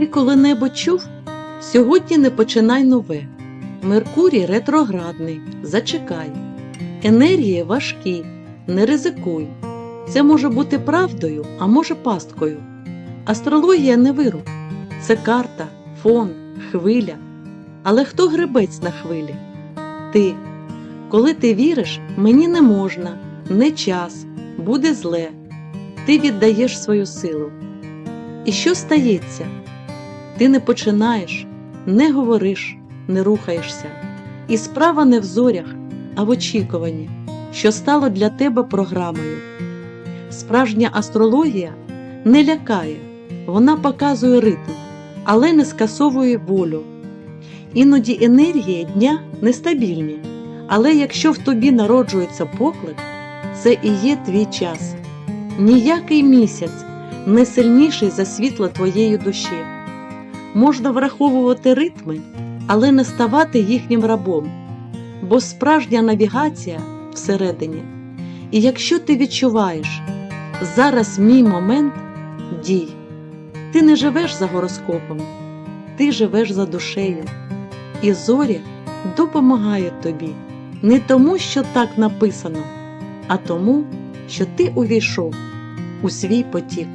Ти коли-небудь чув? Сьогодні не починай нове. Меркурій ретроградний, зачекай. Енергії важкі, не ризикуй. Це може бути правдою, а може пасткою. Астрологія не вирок. Це карта, фон, хвиля. Але хто гребець на хвилі? Ти. Коли ти віриш, мені не можна, не час, буде зле. Ти віддаєш свою силу. І що стається? Ти не починаєш, не говориш, не рухаєшся. І справа не в зорях, а в очікуванні, що стало для тебе програмою. Справжня астрологія не лякає, вона показує ритм, але не скасовує волю. Іноді енергії дня нестабільні, але якщо в тобі народжується поклик, це і є твій час. Ніякий місяць не сильніший за світло твоєї душі. Можна враховувати ритми, але не ставати їхнім рабом, бо справжня навігація всередині. І якщо ти відчуваєш, зараз мій момент дій, ти не живеш за гороскопом, ти живеш за душею, і зорі допомагають тобі не тому, що так написано, а тому, що ти увійшов у свій потік.